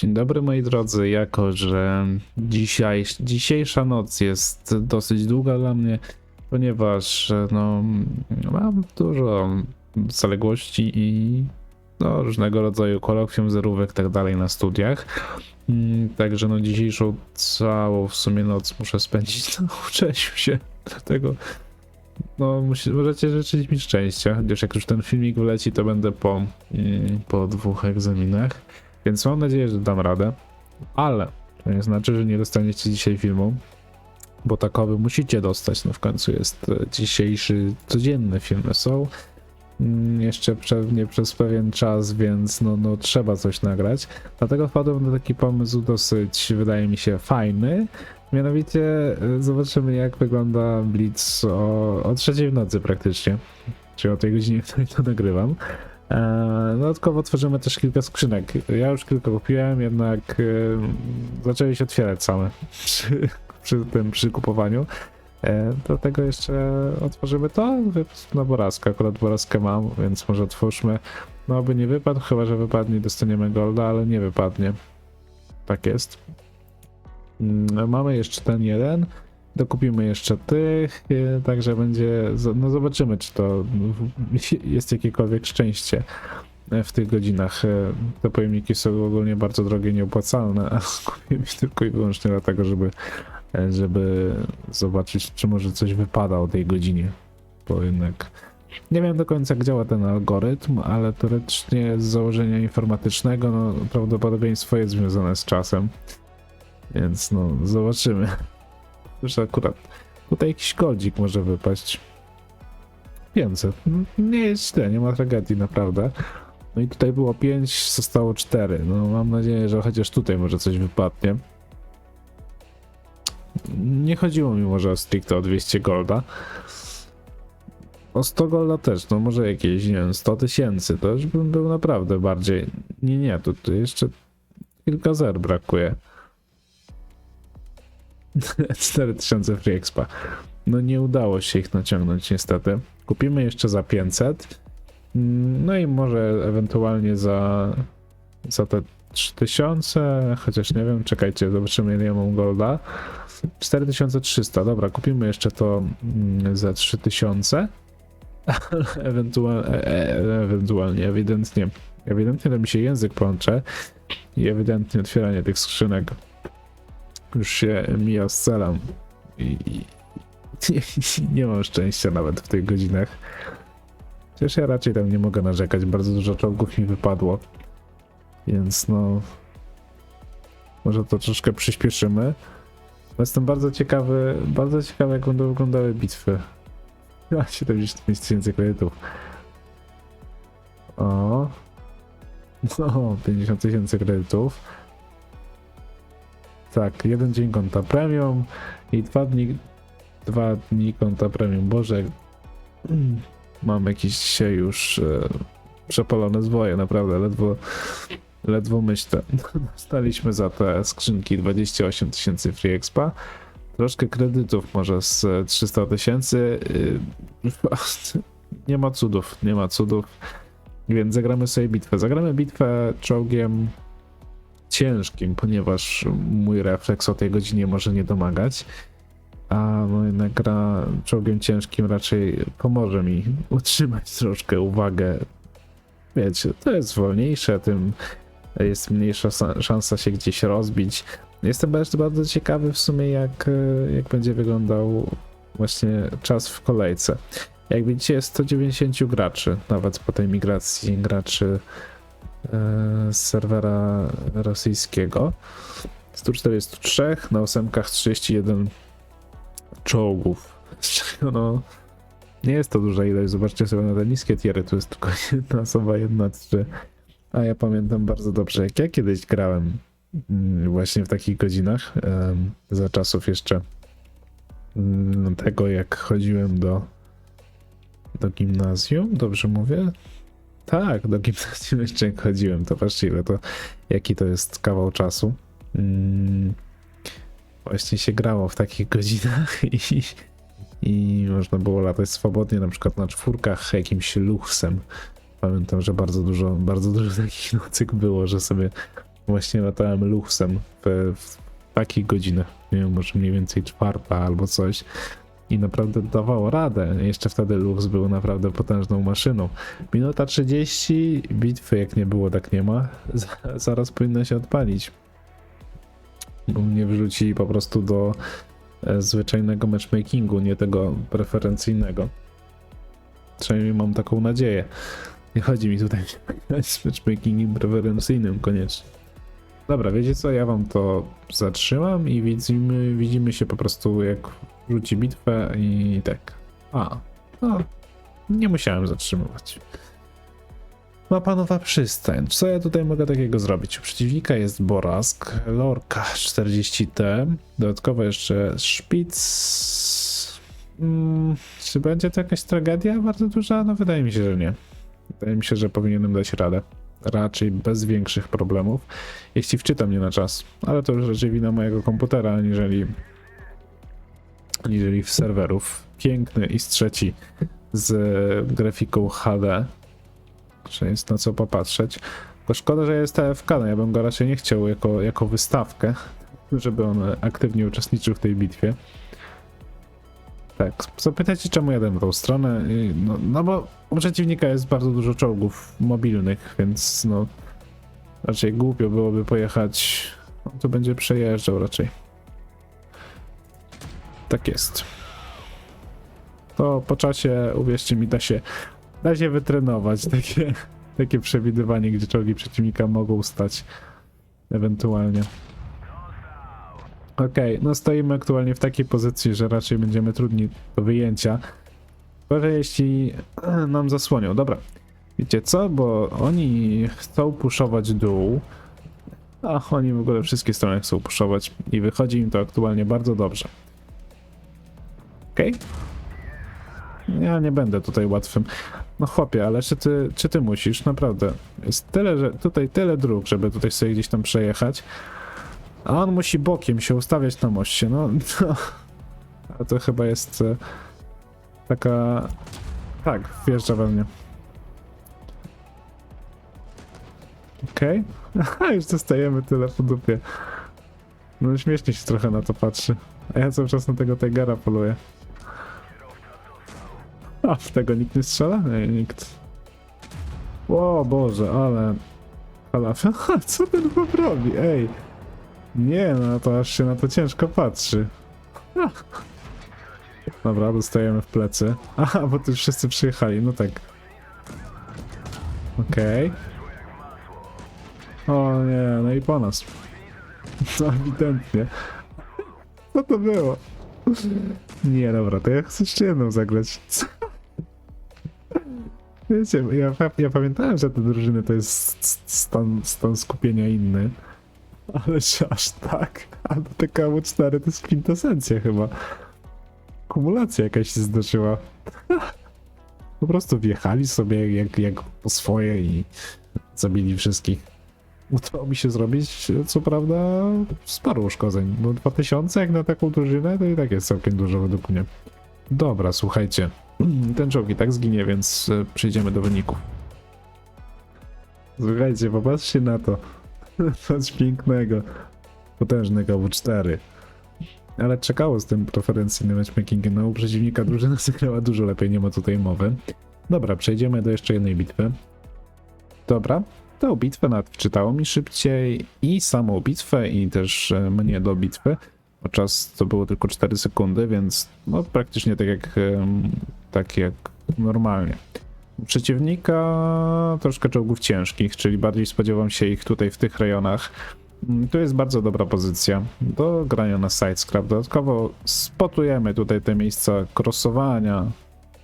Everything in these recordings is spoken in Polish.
Dzień dobry moi drodzy, jako że dzisiaj, dzisiejsza noc jest dosyć długa dla mnie, ponieważ no, mam dużo zaległości i no, różnego rodzaju kolokwium, zerówek tak dalej na studiach. Mm, Także no dzisiejszą całą w sumie noc muszę spędzić na uczeniu się, dlatego no możecie życzyć mi szczęścia, chociaż jak już ten filmik wleci to będę po, mm, po dwóch egzaminach. Więc mam nadzieję, że dam radę. Ale to nie znaczy, że nie dostaniecie dzisiaj filmu, bo takowy musicie dostać. No w końcu jest e, dzisiejszy codzienny filmy są. Mm, Jeszcze pewnie przez pewien czas, więc no, no trzeba coś nagrać. Dlatego wpadłem na taki pomysł dosyć, wydaje mi się, fajny. Mianowicie e, zobaczymy, jak wygląda Blitz o, o trzeciej w nocy praktycznie. Czyli o tej godzinie, w której to nagrywam. Eee, Dodatkowo otworzymy też kilka skrzynek. Ja już kilka kupiłem, jednak e, zaczęły się otwierać same przy, przy tym przy kupowaniu. E, Dlatego jeszcze otworzymy to na borazkę. Akurat borazkę mam, więc może otwórzmy. No by nie wypadł, chyba że wypadnie dostaniemy golda, ale nie wypadnie. Tak jest. Mm, Mamy jeszcze ten jeden. Dokupimy jeszcze tych, e, także będzie. No zobaczymy, czy to jest jakiekolwiek szczęście e, w tych godzinach. E, Te pojemniki są ogólnie bardzo drogie, nieopłacalne, a kupiłem ich tylko i wyłącznie dlatego, żeby, żeby zobaczyć, czy może coś wypada o tej godzinie. Bo jednak nie wiem do końca, jak działa ten algorytm, ale teoretycznie z założenia informatycznego no, prawdopodobieństwo jest związane z czasem. Więc no, zobaczymy. Już akurat tutaj jakiś kodzik może wypaść. 500. Mm, Nie jest źle, nie ma tragedii, naprawdę. No i tutaj było 5, zostało 4. No mam nadzieję, że chociaż tutaj może coś wypadnie. Nie chodziło mi może o stricte o 200 golda. O 100 golda też, no może jakieś, nie wiem, 100 tysięcy, to już bym był naprawdę bardziej... Nie, nie, tu, tu jeszcze kilka zer brakuje. 4000 free expa. No nie udało się ich naciągnąć niestety. Kupimy jeszcze za 500. Mm, No i może ewentualnie za za te 3000, chociaż nie wiem, czekajcie, zobaczymy ile ja mam golda. 4300, dobra, kupimy jeszcze to mm, za 3000. Ale ewentualnie, e, ewentualnie, ewidentnie, ewidentnie to mi się język plącze i ewidentnie otwieranie tych skrzynek już się mija z celem i, i nie, nie mam szczęścia nawet w tych godzinach. Chociaż ja raczej tam nie mogę narzekać, bardzo dużo czołgów mi wypadło. Więc no. Może to troszkę przyspieszymy. Jestem bardzo ciekawy, bardzo ciekawy jak będą wyglądały bitwy. Ja 75 tysięcy kredytów. O. No, 50 tysięcy kredytów. Tak, jeden dzień konta premium i dwa dni, dwa dni konta premium. Boże, mam jakieś dzisiaj już e, przepalone zwoje, naprawdę, ledwo, ledwo myślę. Dostaliśmy za te skrzynki 28 tysięcy free expa, troszkę kredytów może z 300 tysięcy. y, Nie ma cudów, nie ma cudów, więc zagramy sobie bitwę. Zagramy bitwę czołgiem ciężkim, ponieważ mój refleks o tej godzinie może nie domagać. A no jednak gra czołgiem ciężkim raczej pomoże mi utrzymać troszkę uwagę. Wiecie, to jest wolniejsze, tym jest mniejsza sa- szansa się gdzieś rozbić. Jestem bardzo, bardzo ciekawy w sumie, jak, jak będzie wyglądał właśnie czas w kolejce. Jak widzicie, jest 190 graczy, nawet po tej migracji graczy z serwera rosyjskiego. 143, na ósemkach 31 czołgów. No. Nie jest to duża ilość. Zobaczcie sobie na te niskie tiery. Tu jest tylko jedna osoba, jedna, trzy. A ja pamiętam bardzo dobrze, jak ja kiedyś grałem mm, właśnie w takich godzinach. za czasów jeszcze mm, tego, jak chodziłem do do gimnazjum. Dobrze mówię? Tak, do gimnazjum jeszcze chodziłem. To ile to, jaki to jest kawał czasu. Mm, właśnie się grało w takich godzinach i, i można było latać swobodnie, na przykład na czwórkach jakimś luchsem. Pamiętam, że bardzo dużo, bardzo dużo takich nocek było, że sobie Właśnie latałem luchsem w, w takich godzinach, nie wiem, może mniej więcej czwarta albo coś. I naprawdę dawało radę. Jeszcze wtedy Lux był naprawdę potężną maszyną. Minuta 30 bitwy, jak nie było, tak nie ma. Zaraz powinno się odpalić. Bo mnie wrzuci po prostu do e, zwyczajnego matchmakingu, nie tego preferencyjnego. Przynajmniej mam taką nadzieję. Nie chodzi mi tutaj z matchmakingiem preferencyjnym koniecznie. Dobra, wiecie co, ja wam to zatrzymam i widzimy, widzimy się po prostu jak rzuci bitwę i tak. A, no, nie musiałem zatrzymywać. Mapa nowa przystań. Co ja tutaj mogę takiego zrobić? U przeciwnika jest Borask, Lorka 40T, dodatkowo jeszcze Szpic. Mm, czy będzie to jakaś tragedia bardzo duża? No wydaje mi się, że nie. Wydaje mi się, że powinienem dać radę. Raczej bez większych problemów, jeśli wczytam mnie na czas. Ale to już raczej wina mojego komputera, aniżeli, aniżeli w serwerów. Piękny i trzeci z grafiką HD, że jest na co popatrzeć. To szkoda, że jest TFK, no ja bym go raczej nie chciał jako, jako wystawkę, żeby on aktywnie uczestniczył w tej bitwie. Tak, zapytajcie czemu jadę w tą stronę. No, no bo u przeciwnika jest bardzo dużo czołgów mobilnych, więc no raczej głupio byłoby pojechać. On tu będzie przejeżdżał raczej. Tak jest. To po czasie, uwierzcie mi, da się, da się wytrenować takie, takie przewidywanie, gdzie czołgi przeciwnika mogą stać ewentualnie. Okej, no stoimy aktualnie w takiej pozycji, że raczej będziemy trudni do wyjęcia. Gorzej jeśli e, nam zasłonią. Dobra, wiecie co, bo oni chcą puszować dół, a oni w ogóle wszystkie strony chcą puszować i wychodzi im to aktualnie bardzo dobrze. Okej? Ja nie będę tutaj łatwym. No chłopie, ale czy ty, czy ty musisz? Naprawdę. Jest tyle, że tutaj tyle dróg, żeby tutaj sobie gdzieś tam przejechać. A on musi bokiem się ustawiać na moście, no. no. A to chyba jest e, taka... Tak, wjeżdża we mnie. Okej. Okay. już dostajemy tyle po dupie. No śmiesznie się trochę na to patrzy. A ja cały czas na tego Tigera poluję. A w tego nikt nie strzela? Nie, nikt. O Boże, ale... Falafel? Co ten chłop robi? Ej! Nie, no to aż się na to ciężko patrzy. Dobra, dostajemy w plecy. Aha, bo tu wszyscy przyjechali, no tak. Okej. O nie, no i po nas. No ewidentnie. Co to było? Nie, dobra, to ja chcę jeszcze jedną zagrać. Wiecie, ja, ja pamiętałem, że te drużyny to jest stan, stan skupienia inny. Ale że aż tak? A do TKW 4 to jest kwintesencja chyba. Kumulacja jakaś się zdarzyła. Po prostu wjechali sobie jak, jak po swoje i zabili wszystkich. Udało mi się zrobić, co prawda, sporo uszkodzeń. No 2000 jak na taką drużynę, to i tak jest całkiem dużo według mnie. Dobra, słuchajcie. Ten czołg i tak zginie, więc e, przejdziemy do wyników. Słuchajcie, popatrzcie na to. Coś pięknego. Potężnego W4. Ale czekało z tym preferencyjnym matchmakingiem. No u przeciwnika drużyna zagrała dużo lepiej, nie ma tutaj mowy. Dobra, przejdziemy do jeszcze jednej bitwy. Dobra, tę bitwę nawet wczytało mi szybciej i samą bitwę i też e, mnie do bitwy. Bo czas to było tylko 4 sekundy, więc no praktycznie tak jak, tak jak normalnie. Przeciwnika troszkę czołgów ciężkich, czyli bardziej spodziewam się ich tutaj w tych rejonach. Mm, Tu jest bardzo dobra pozycja do grania na sidescrap. Dodatkowo spotujemy tutaj te miejsca crossowania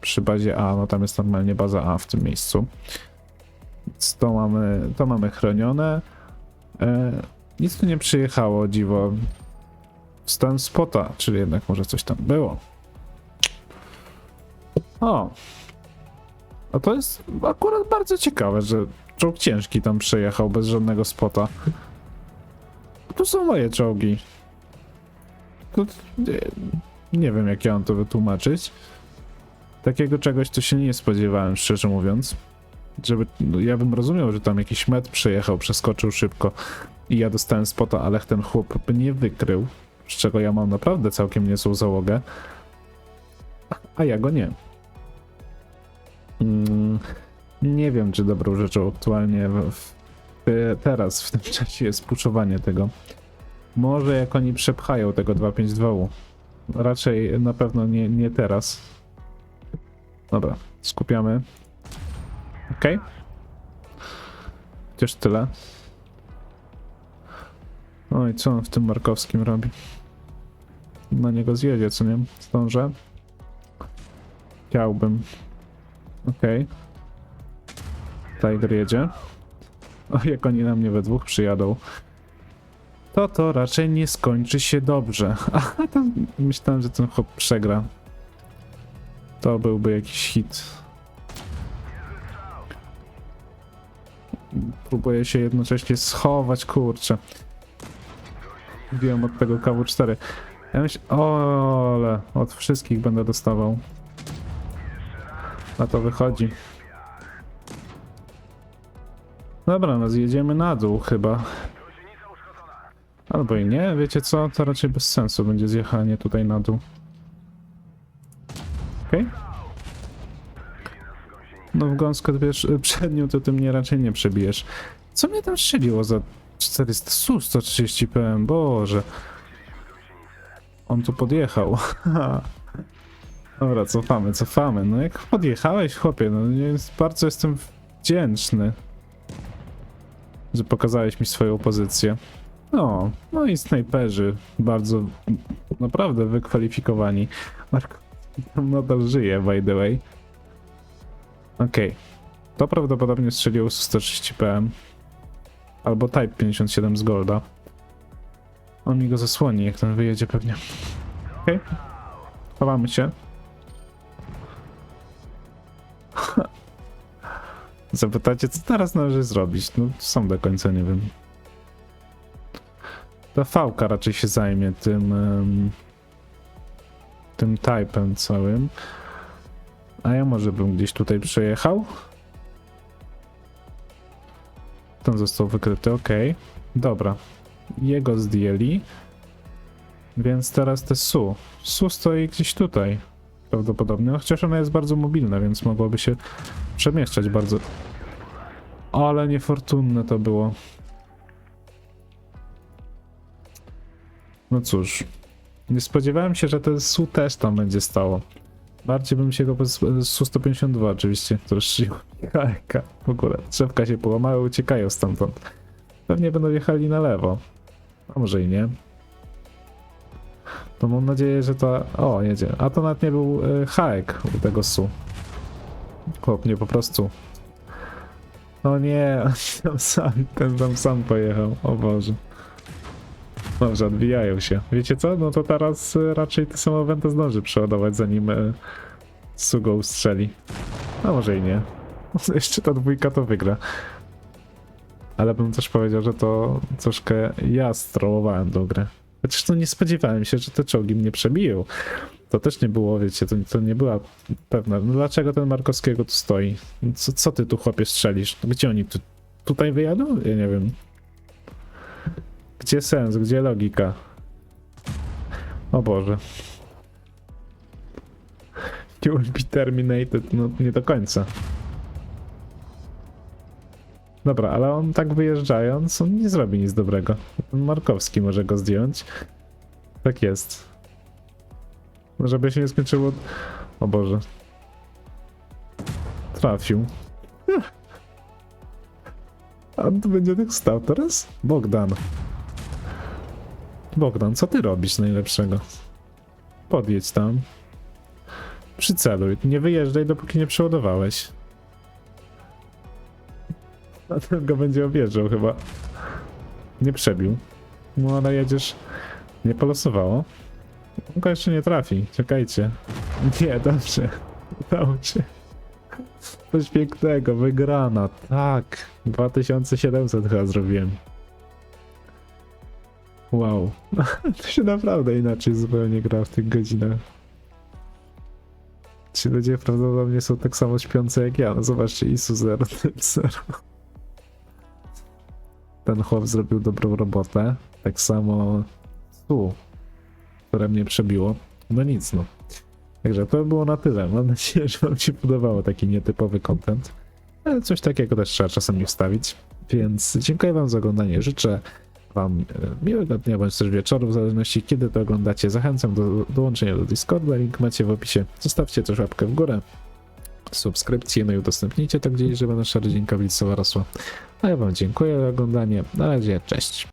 przy bazie A, no tam jest normalnie baza A w tym miejscu. Więc to mamy, to mamy chronione. E, nic tu nie przyjechało, dziwo. Stan spota, czyli jednak może coś tam było. O, a to jest akurat bardzo ciekawe, że czołg ciężki tam przejechał bez żadnego spota. To są moje czołgi. To, nie, nie wiem, jak ja mam to wytłumaczyć. Takiego czegoś to się nie spodziewałem, szczerze mówiąc. żeby, no, ja bym rozumiał, że tam jakiś met przyjechał, przeskoczył szybko i ja dostałem spota, ale ten chłop nie wykrył, z czego ja mam naprawdę całkiem niezłą załogę, a ja go nie. Mm, nie wiem, czy dobrą rzeczą aktualnie w, w, teraz, w tym czasie jest puszowanie tego. Może jak oni przepchają tego 252U. Raczej na pewno nie, nie teraz. Dobra, skupiamy. Okej. Chociaż tyle. Oj, co on w tym Markowskim robi? Na niego zjedzie, co nie? Zdążę? Chciałbym. Okej. Tiger jedzie. O, jak oni na mnie we dwóch przyjadą. To to raczej nie skończy się dobrze. A tam myślałem, że ten chłop przegra. To byłby jakiś hit. Próbuję się jednocześnie schować, kurczę. Wiem od tego KW4. Ja myślę, o, ale od wszystkich będę dostawał. Na to wychodzi. Dobra, no zjedziemy na dół chyba. Albo i nie, wiecie co? To raczej bez sensu będzie zjechanie tutaj na dół. Okej. No w gąskę wiesz, przednią to ty mnie raczej nie przebijesz. Co mnie tam strzeliło za 400 SU 130 PM? Boże. On tu podjechał. Dobra, cofamy, cofamy. No jak podjechałeś, chłopie, no nie, bardzo jestem wdzięczny, że pokazałeś mi swoją pozycję. No, no i snajperzy bardzo, naprawdę wykwalifikowani. Mark tam nadal żyje, by the way. Okej. To prawdopodobnie strzelił z 130 PM. Albo Type 57 z Golda. On mi go zasłoni, jak ten wyjedzie pewnie. Okej. Chowamy się. Zapytacie, co teraz należy zrobić? No, sam do końca nie wiem. Ta fałka raczej się zajmie tym. em, tym typem całym. A ja może bym gdzieś tutaj przejechał? Ten został wykryty, ok. Dobra. Jego zdjęli. Więc teraz te Su. Su stoi gdzieś tutaj. Prawdopodobnie. No, chociaż ona jest bardzo mobilna, więc mogłaby się przemieszczać bardzo. Ale niefortunne to było. No cóż. Nie spodziewałem się, że ten Su też tam będzie stało. Bardziej bym się go bez Su-152 oczywiście, strzelił Hajka. W ogóle drzewka się połamały, uciekają stamtąd. Pewnie będą jechali na lewo. A może i nie. To mam nadzieję, że to... O, jedzie. A to nawet nie był y, Haek u tego Su. Chłop mnie po prostu... O nie, on tam sam, ten tam sam pojechał. O Boże. Dobrze, odbijają się. Wiecie co? No to teraz y, raczej te samowęty zdąży przeładować, zanim y, Sugo ustrzeli. A może i nie. Jeszcze ta dwójka to wygra. Ale bym też powiedział, że to troszkę ja strołowałem do gry. Chociaż to nie spodziewałem się, że te czołgi mnie przebiją. To też nie było, wiecie, to, to nie była pewna. No dlaczego ten Markowskiego tu stoi? Co, co ty tu chłopie strzelisz? Gdzie oni tu, tutaj wyjadą? Ja nie wiem. Gdzie sens? Gdzie logika? O Boże. You will be terminated. No nie do końca. Dobra, ale on tak wyjeżdżając, on nie zrobi nic dobrego. Markowski może go zdjąć. Tak jest. Żeby się nie skończyło... O Boże. Trafił. A on będzie tak stał teraz? Bogdan. Bogdan, co ty robisz najlepszego? Podjedź tam. Przyceluj. Nie wyjeżdżaj, dopóki nie przeładowałeś. A ten go będzie objeżdżał chyba. Nie przebił. No ale jedziesz... Nie polosowało. On go jeszcze nie trafi. Czekajcie. Nie, dobrze. Udało się. Coś pięknego, wygrana. Tak. 2700 chyba zrobiłem. Wow. To się naprawdę inaczej zupełnie gra w tych godzinach. Ci ludzie prawdopodobnie są tak samo śpiący jak ja. No zobaczcie, ISU 0, typ 0. Ten chłop zrobił dobrą robotę. Tak samo tu, które mnie przebiło. No nic, no. Także to było na tyle. Mam nadzieję, że Wam się podobało taki nietypowy content. Ale coś takiego też trzeba czasami wstawić. Więc dziękuję Wam za oglądanie. Życzę Wam e, miłego dnia bądź też wieczoru, w zależności kiedy to oglądacie. Zachęcam do dołączenia do Discorda, link macie w opisie. Zostawcie też łapkę w górę, subskrypcję, no i udostępnijcie to gdzieś, żeby nasza rodzinka blisowa rosła. A ja Wam dziękuję za oglądanie. Na razie, cześć.